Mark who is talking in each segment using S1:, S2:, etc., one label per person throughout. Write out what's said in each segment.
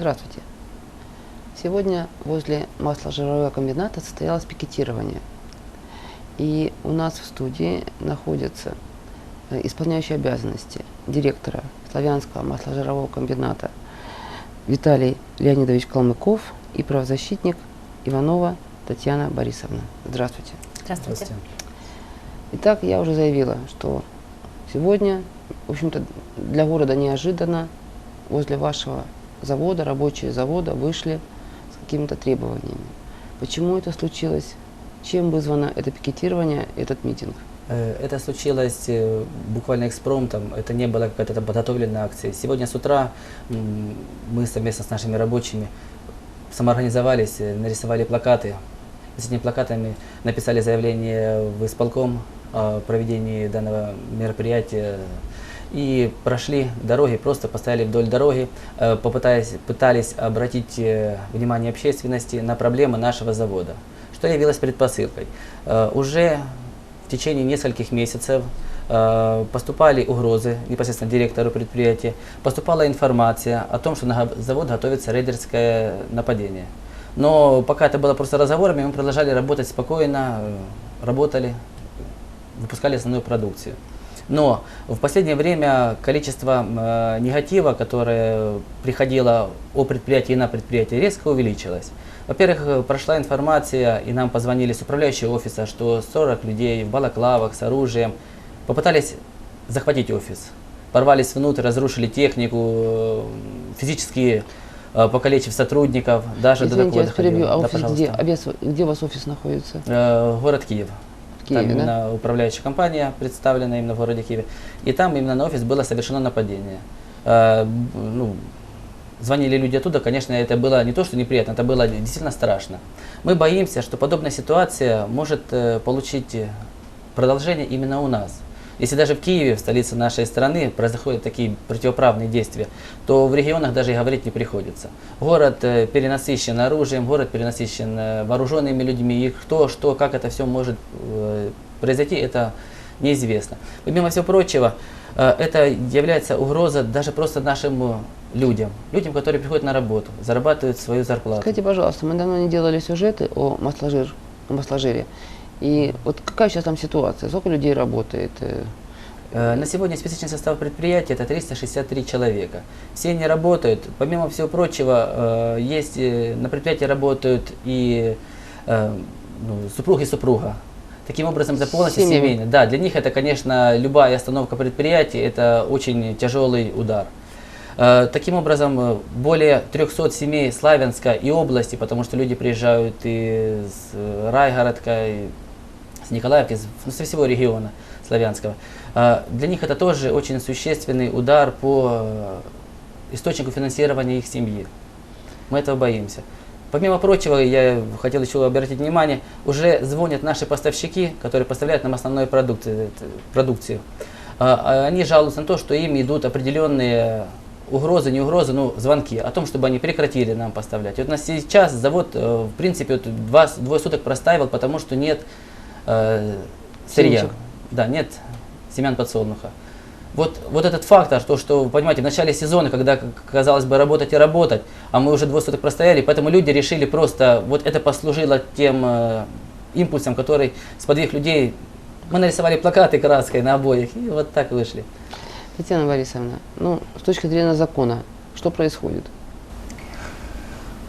S1: Здравствуйте. Сегодня возле масложирового комбината состоялось пикетирование. И у нас в студии находится э, исполняющий обязанности директора Славянского масложирового комбината Виталий Леонидович Калмыков и правозащитник Иванова Татьяна Борисовна. Здравствуйте.
S2: Здравствуйте.
S1: Итак, я уже заявила, что сегодня, в общем-то, для города неожиданно возле вашего завода, рабочие завода вышли с какими-то требованиями. Почему это случилось? Чем вызвано это пикетирование, этот митинг?
S2: Э, Это случилось э, буквально экспромтом, это не была какая-то подготовленная акция. Сегодня с утра мы совместно с нашими рабочими самоорганизовались, э, нарисовали плакаты. С этими плакатами написали заявление в исполком о проведении данного мероприятия и прошли дороги, просто постояли вдоль дороги, э, попытаясь, пытались обратить э, внимание общественности на проблемы нашего завода, что явилось предпосылкой. Э, Уже в течение нескольких месяцев поступали угрозы непосредственно директору предприятия, поступала информация о том, что на завод готовится рейдерское нападение. Но пока это было просто разговорами, мы продолжали работать спокойно, работали, выпускали основную продукцию. Но в последнее время количество э, негатива, которое приходило о предприятии и на предприятие, резко увеличилось. Во-первых, э, прошла информация, и нам позвонили с управляющего офиса, что 40 людей в балаклавах с оружием попытались захватить офис. Порвались внутрь, разрушили технику, э, физически э, покалечив сотрудников, даже до
S1: Извините,
S2: такого
S1: я вас перебью.
S2: доходило.
S1: А
S2: Да,
S1: офис где?
S2: пожалуйста.
S1: А без- где у вас офис находится?
S2: Э, Город Киев.
S1: Киеве,
S2: там
S1: да?
S2: именно управляющая компания представлена именно в городе Киеве. И там именно на офис было совершено нападение. Э, ну, звонили люди оттуда, конечно, это было не то, что неприятно, это было действительно страшно. Мы боимся, что подобная ситуация может э, получить э, продолжение именно у нас. Если даже в Киеве, в столице нашей страны, происходят такие противоправные действия, то в регионах даже и говорить не приходится. Город э, перенасыщен оружием, город перенасыщен э, вооруженными людьми, и кто, что, как это все может э, произойти, это неизвестно. Помимо всего прочего, это является угроза даже просто нашим э, людям, людям, которые приходят на работу, зарабатывают свою зарплату.
S1: Скажите, пожалуйста, мы давно не делали сюжеты о масложир, о масложире. И вот какая сейчас там ситуация? Сколько людей работает? Э,
S2: Э, На сегодня списочный состав предприятия это 363 человека. Все они работают. Помимо всего прочего, э, есть на предприятии работают и ну, супруг и супруга. Таким образом, это полностью
S1: Семьями.
S2: семейно. Да, для них это, конечно, любая остановка предприятия это очень тяжелый удар. Таким образом, более 300 семей Славянска и области, потому что люди приезжают из Райгородка, Николаевки, ну, со всего региона славянского. А, Для них это тоже очень существенный удар по э, источнику финансирования их семьи. Мы этого боимся. Помимо прочего, я хотел еще обратить внимание, уже звонят наши поставщики, которые поставляют нам основную продукцию. это- продукцию. А, а Они жалуются на то, что им идут определенные угрозы, не угрозы, ну, звонки о том, чтобы они прекратили нам поставлять. И вот у нас сейчас завод, э, в принципе, вот два, двое суток простаивал, потому что нет э, сырья.
S1: Семечек.
S2: Да, нет семян подсолнуха. Вот, вот этот фактор, то, что, понимаете, в начале сезона, когда, казалось бы, работать и работать, а мы уже двое суток простояли, поэтому люди решили просто, вот это послужило тем э, импульсом, который сподвиг людей, мы нарисовали плакаты краской на обоих, и вот так вышли.
S1: Татьяна Борисовна, ну, с точки зрения закона, что происходит?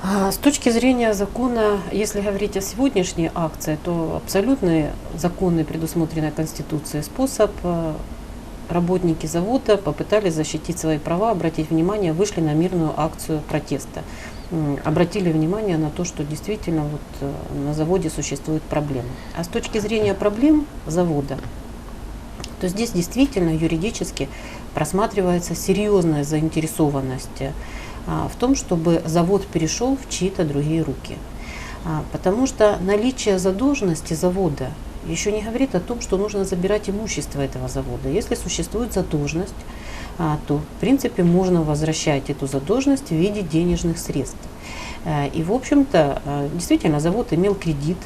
S3: А, С точки зрения закона, если говорить о сегодняшней акции, то абсолютный законный, предусмотренный Конституцией способ э, работники завода попытались защитить свои права, обратить внимание, вышли на мирную акцию протеста. Обратили внимание на то, что действительно вот э, на заводе существуют проблемы. А с точки зрения проблем завода, то здесь действительно юридически просматривается серьезная заинтересованность э, в том, чтобы завод перешел в чьи-то другие руки. А, Потому что наличие задолженности завода еще не говорит о том, что нужно забирать имущество этого завода. Если существует задолженность, а, то в принципе можно возвращать эту задолженность в виде денежных средств. Э, И, в общем-то, э, действительно, завод имел кредит а,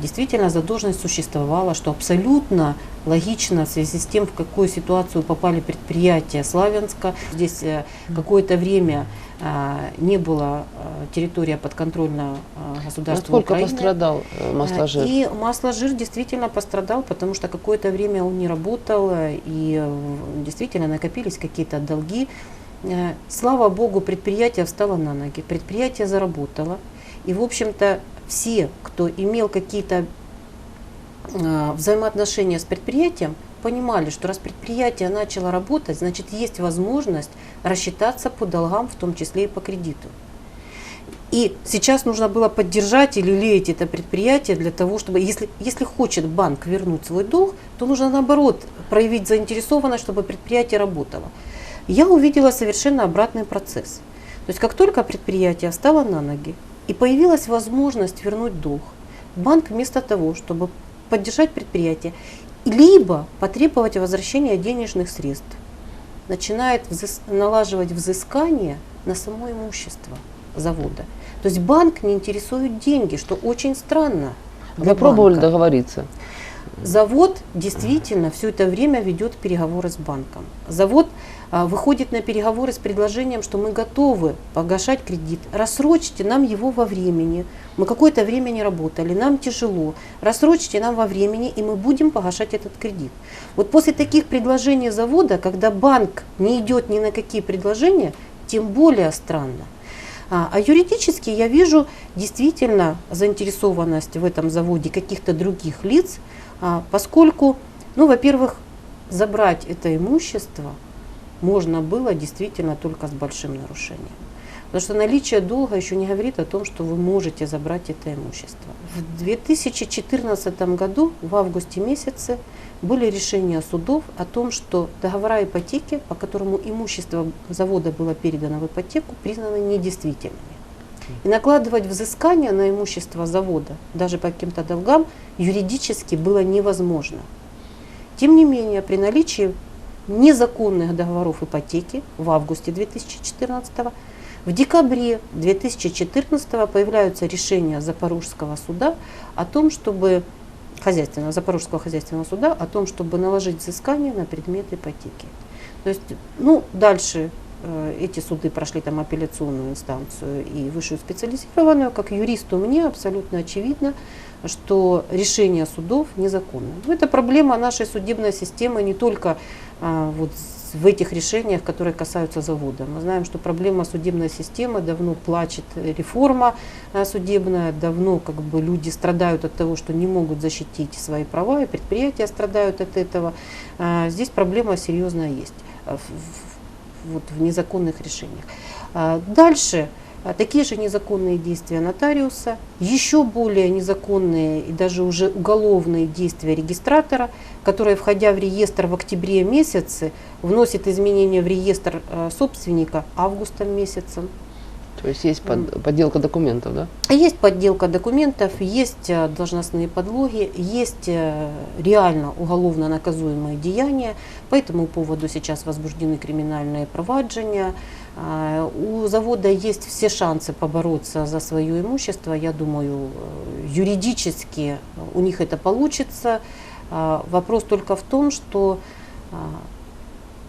S3: действительно задолженность существовала, что абсолютно логично в связи с тем, в какую ситуацию попали предприятия Славянска. Здесь э, какое-то время а, не было территория подконтрольна государству
S1: Насколько
S3: Украины.
S1: пострадал э, масложир?
S3: И масло-жир действительно пострадал, потому что какое-то время он не работал, э, и э, действительно накопились какие-то долги. Э, Слава богу, предприятие встало на ноги, предприятие заработало. И, в общем-то, все, кто имел какие-то э, взаимоотношения с предприятием, понимали, что раз предприятие начало работать, значит, есть возможность рассчитаться по долгам, в том числе и по кредиту. И сейчас нужно было поддержать или леять это предприятие для того, чтобы, если, если хочет банк вернуть свой долг, то нужно наоборот проявить заинтересованность, чтобы предприятие работало. Я увидела совершенно обратный процесс. То есть как только предприятие встало на ноги и появилась возможность вернуть долг, банк вместо того, чтобы поддержать предприятие, либо потребовать возвращения денежных средств, начинает взыс- налаживать взыскание на само имущество завода. То есть банк не интересует деньги, что очень странно.
S1: Вы пробовали
S3: банка.
S1: договориться?
S3: Завод действительно все это время ведет переговоры с банком. Завод выходит на переговоры с предложением, что мы готовы погашать кредит, рассрочьте нам его во времени. Мы какое-то время не работали, нам тяжело. Рассрочьте нам во времени, и мы будем погашать этот кредит. Вот после таких предложений завода, когда банк не идет ни на какие предложения, тем более странно. А, а юридически я вижу действительно заинтересованность в этом заводе каких-то других лиц, а, поскольку, ну, во-первых, забрать это имущество можно было действительно только с большим нарушением. Потому что наличие долга еще не говорит о том, что вы можете забрать это имущество. В 2014 году, в августе месяце, были решения судов о том, что договора ипотеки, по которому имущество завода было передано в ипотеку, признаны недействительными. И накладывать взыскание на имущество завода, даже по каким-то долгам, юридически было невозможно. Тем не менее, при наличии незаконных договоров ипотеки в августе 2014 в декабре 2014 появляются решения Запорожского суда о том, чтобы хозяйственного, Запорожского хозяйственного суда о том, чтобы наложить взыскание на предмет ипотеки. То есть, ну, дальше э, эти суды прошли там апелляционную инстанцию и высшую специализированную. Как юристу мне абсолютно очевидно, что решение судов незаконно. Но это проблема нашей судебной системы не только вот с- в этих решениях, которые касаются завода. Мы знаем, что проблема судебной системы давно плачет, реформа а, судебная, давно как бы люди страдают от того, что не могут защитить свои права, и предприятия страдают от этого. А, Здесь проблема серьезная есть а, вот, в незаконных решениях. А, Дальше а, такие же незаконные действия нотариуса, еще более незаконные и даже уже уголовные действия регистратора, который, входя в реестр в октябре месяце, вносит изменения в реестр э, собственника августом месяцем.
S1: То есть есть под- подделка документов, да?
S3: Есть подделка документов, есть э, должностные подлоги, есть э, реально уголовно наказуемые деяния. По этому поводу сейчас возбуждены криминальные проваджения. А, У завода есть все шансы побороться за свое имущество. Я думаю, э, юридически у них это получится. Вопрос только в том, что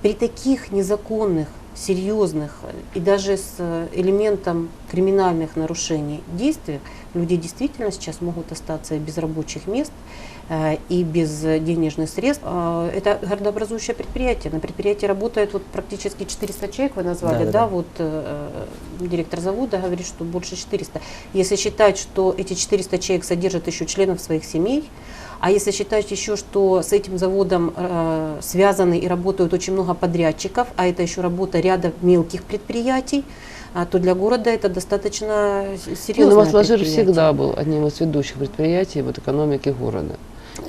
S3: при таких незаконных, серьезных и даже с э, элементом криминальных нарушений действиях люди действительно сейчас могут остаться без рабочих мест, э, и без денежных средств. А, Это городообразующее предприятие. На предприятии работает вот практически 400 человек, вы назвали,
S2: Да,
S3: да?
S2: да, да.
S3: Вот э, директор завода говорит, что больше 400. Если считать, что эти 400 человек содержат еще членов своих семей, а если считать еще, что с этим заводом э, связаны и работают очень много подрядчиков, а это еще работа ряда мелких предприятий, а, то для города это достаточно с-
S1: Не,
S3: серьезное
S1: ну,
S3: предприятие.
S1: всегда был одним из ведущих предприятий вот, экономики города.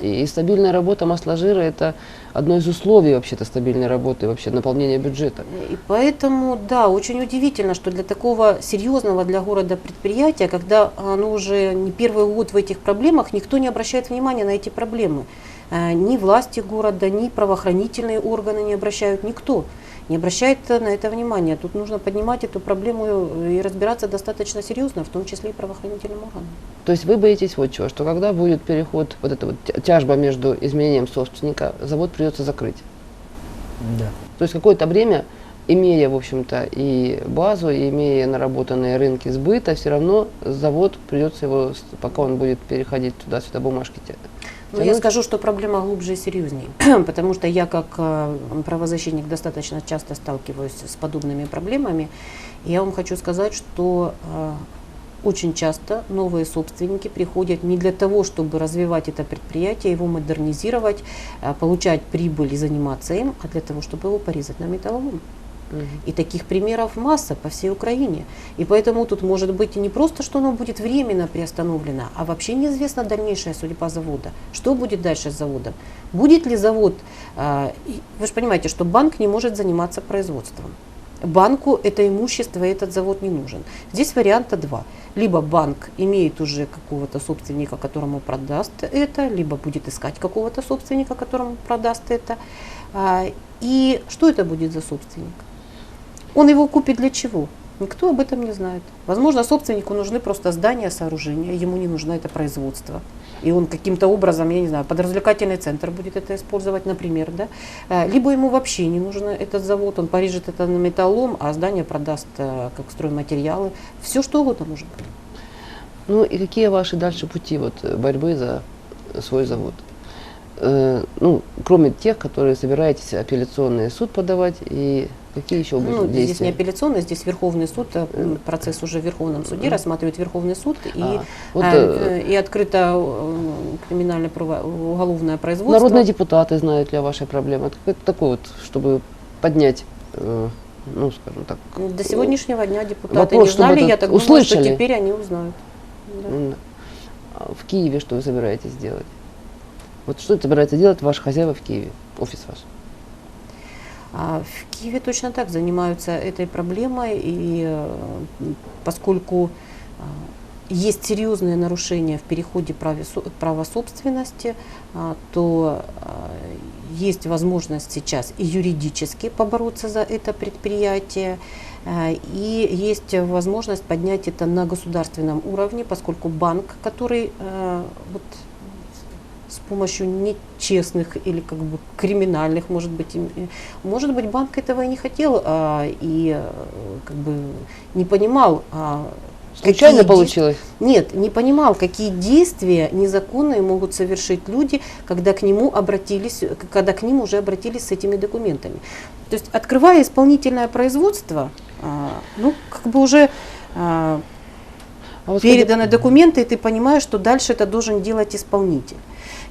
S1: И, стабильная работа Масложира – это одно из условий вообще-то стабильной работы, вообще наполнения бюджета.
S3: И поэтому, да, очень удивительно, что для такого серьезного для города предприятия, когда оно уже не первый год в этих проблемах, никто не обращает внимания на эти проблемы. Э, Ни власти города, ни правоохранительные органы не обращают, никто. Не обращает на это внимания. Тут нужно поднимать эту проблему э, и разбираться достаточно серьезно, в том числе и правоохранительным органам.
S1: То есть вы боитесь вот чего, что когда будет переход, вот эта вот тя- тяжба между изменением собственника, завод придется закрыть.
S2: Да.
S1: То есть какое-то время, имея, в общем-то, и базу, и имея наработанные рынки сбыта, все равно завод придется его, пока он будет переходить туда-сюда бумажки
S3: Но я скажу, что проблема глубже и серьезнее, потому что я как э, правозащитник достаточно часто сталкиваюсь с подобными проблемами. И я вам хочу сказать, что э, очень часто новые собственники приходят не для того, чтобы развивать это предприятие, его модернизировать, э, получать прибыль и заниматься им, а для того, чтобы его порезать на металлолом.
S1: Мгм.
S3: И таких примеров масса по всей Украине. И поэтому тут может быть не просто, что оно будет временно приостановлено, а вообще неизвестна дальнейшая судьба завода. Что будет дальше с заводом? Будет ли завод... а, Вы же понимаете, что банк не может заниматься производством. Банку это имущество и этот завод не нужен. Здесь варианта два. Либо банк имеет уже какого-то собственника, которому продаст это, либо будет искать какого-то собственника, которому продаст это. А, И что это будет за собственник? Он его купит для чего? Никто об этом не знает. Возможно, собственнику нужны просто здания, сооружения, ему не нужно это производство. И он каким-то образом, я не знаю, под развлекательный центр будет это использовать, например, да. Э, Либо ему вообще не нужен этот завод, он порежет это на металлом, а здание продаст э, как стройматериалы. Все что угодно может быть.
S1: Ну и какие ваши дальше пути вот, э, борьбы за свой завод? Э, ну, кроме тех, которые собираетесь апелляционный суд подавать, и какие еще будут
S3: Ну, здесь не
S1: действия?
S3: апелляционный, здесь Верховный суд, э, м, процесс уже в Верховном суде,
S1: Мгм.
S3: рассматривает Верховный суд и,
S1: А, вот,
S3: э,
S1: э,
S3: э, и открыто э, криминальное право- уголовное производство.
S1: Народные депутаты знают ли о вашей проблеме? Это такой вот, чтобы поднять, э, ну, скажем так.
S3: До сегодняшнего дня депутаты
S1: Вопрос,
S3: не знали, я так думаю,
S1: услышали.
S3: что теперь они узнают. Да.
S1: а В Киеве что вы собираетесь делать? Вот что собирается делать ваши хозяева в Киеве, офис ваш?
S3: А в Киеве точно так занимаются этой проблемой, и э, поскольку а, есть серьезные нарушения в переходе права собственности, а, то а, есть возможность сейчас и юридически побороться за это предприятие, и есть возможность поднять это на государственном уровне, поскольку банк, который э, вот с помощью нечестных или как бы криминальных, может быть, э, может быть, банк этого и не хотел, а, и э, как бы не понимал, а,
S1: Случайно получилось?
S3: нет, не понимал, какие действия незаконные могут совершить люди, когда к нему обратились, когда к ним уже обратились с этими документами. То есть, открывая исполнительное производство, а, ну, как бы уже а,
S1: А вот
S3: переданы документы, и ты понимаешь, что дальше это должен делать исполнитель.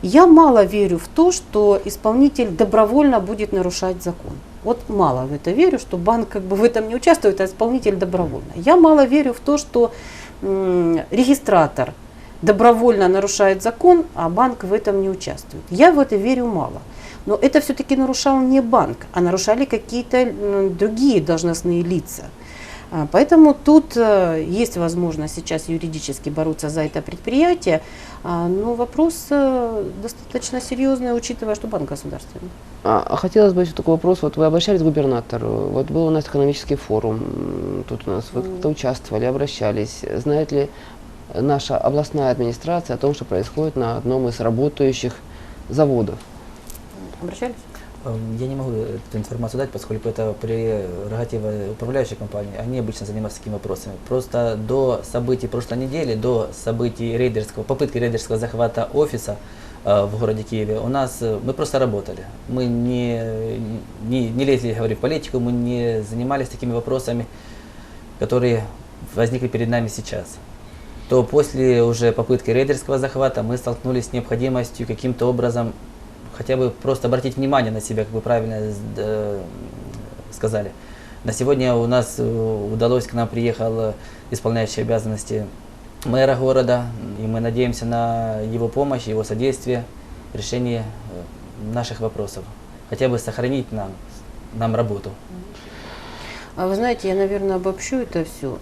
S3: Я мало верю в то, что исполнитель добровольно будет нарушать закон. Вот мало в это верю, что банк как бы в этом не участвует, а исполнитель добровольно. Я мало верю в то, что регистратор добровольно нарушает закон, а банк в этом не участвует. Я в это верю мало. Но это все-таки нарушал не банк, а нарушали какие-то другие должностные лица. А, Поэтому тут э, есть возможность сейчас юридически бороться за это предприятие, а, но вопрос э, достаточно серьезный, учитывая, что банк государственный.
S1: А, а хотелось бы еще такой вопрос. Вот вы обращались к губернатору, вот был у нас экономический форум, тут у нас вы как-то участвовали, обращались. Знает ли наша областная администрация о том, что происходит на одном из работающих заводов?
S3: Обращались?
S2: Эм, Я не могу эту информацию дать, поскольку это прерогатива управляющей компании. Они обычно занимаются такими вопросами. Просто до событий прошлой недели, до событий рейдерского, попытки рейдерского захвата офиса э, в городе Киеве, у нас э, мы просто работали. Мы не, не, не лезли, говорю, в политику, мы не занимались такими вопросами, которые возникли перед нами сейчас. То после уже попытки рейдерского захвата мы столкнулись с необходимостью каким-то образом хотя бы просто обратить внимание на себя, как вы правильно э, сказали. На сегодня у нас э, удалось, к нам приехал исполняющий обязанности мэра города, и мы надеемся на его помощь, его содействие в решении э, наших вопросов. Хотя бы сохранить нам, нам работу.
S3: А вы знаете, я, наверное, обобщу это все,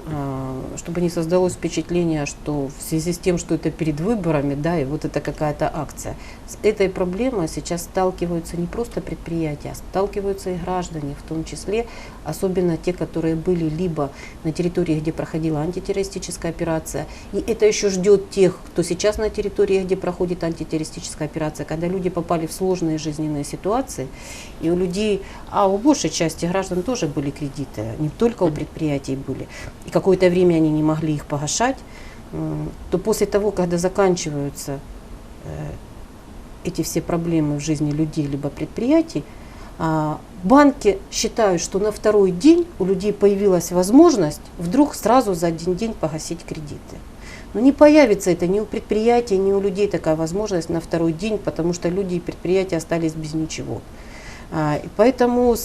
S3: чтобы не создалось впечатление, что в связи с тем, что это перед выборами, да, и вот это какая-то акция, с этой проблемой сейчас сталкиваются не просто предприятия, а сталкиваются и граждане, в том числе, особенно те, которые были либо на территории, где проходила антитеррористическая операция, и это еще ждет тех, кто сейчас на территории, где проходит антитеррористическая операция, когда люди попали в сложные жизненные ситуации, и у людей, а у большей части граждан тоже были кредиты, не только у предприятий были, и какое-то время они не могли их погашать, то после того, когда заканчиваются э, эти все проблемы в жизни людей либо предприятий, а, банки считают, что на второй день у людей появилась возможность вдруг сразу за один день погасить кредиты. Но не появится это ни у предприятий, ни у людей такая возможность на второй день, потому что люди и предприятия остались без ничего. А, Поэтому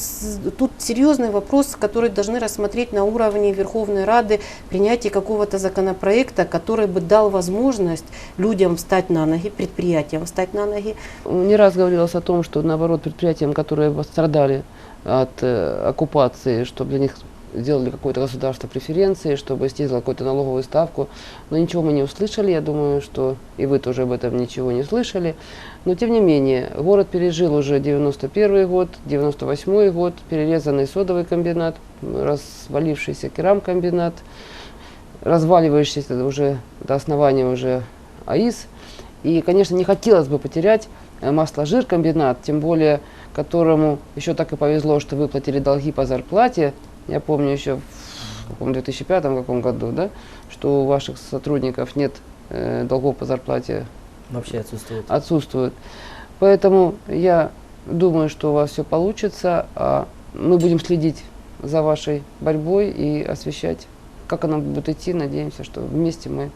S3: тут серьезный вопрос, который должны рассмотреть на уровне Верховной Рады принятие какого-то законопроекта, который бы дал возможность людям встать на ноги, предприятиям встать на ноги,
S1: Не раз говорилось о том, что наоборот предприятиям, которые пострадали от э, оккупации, чтобы для них сделали какое-то государство преференции, чтобы снизило какую-то налоговую ставку. Но ничего мы не услышали. Я думаю, что и вы тоже об этом ничего не слышали. Но тем не менее, город пережил уже 91 год, 98 год, перерезанный содовый комбинат, развалившийся керамкомбинат, разваливающийся уже до основания уже АИС. И, конечно, не хотелось бы потерять э, масло-жир комбинат, тем более которому еще так и повезло, что выплатили долги по зарплате. Я помню еще в каком 2005 каком году, да, что у ваших сотрудников нет э, долгов по зарплате
S2: Вообще отсутствует.
S1: отсутствуют. Поэтому я думаю, что у вас все получится, а мы будем следить за вашей борьбой и освещать, как она будет идти. Надеемся, что вместе мы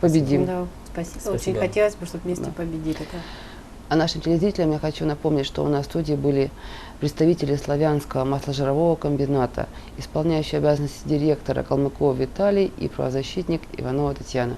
S1: победим.
S3: Да, спасибо. Очень
S2: Спасибо.
S3: хотелось бы, чтобы вместе
S1: Да.
S3: победили. да.
S1: А нашим телезрителям я хочу напомнить, что у нас в студии были представители славянского масложирового комбината, исполняющий обязанности директора Калмыкова Виталий и правозащитник Иванова Татьяна.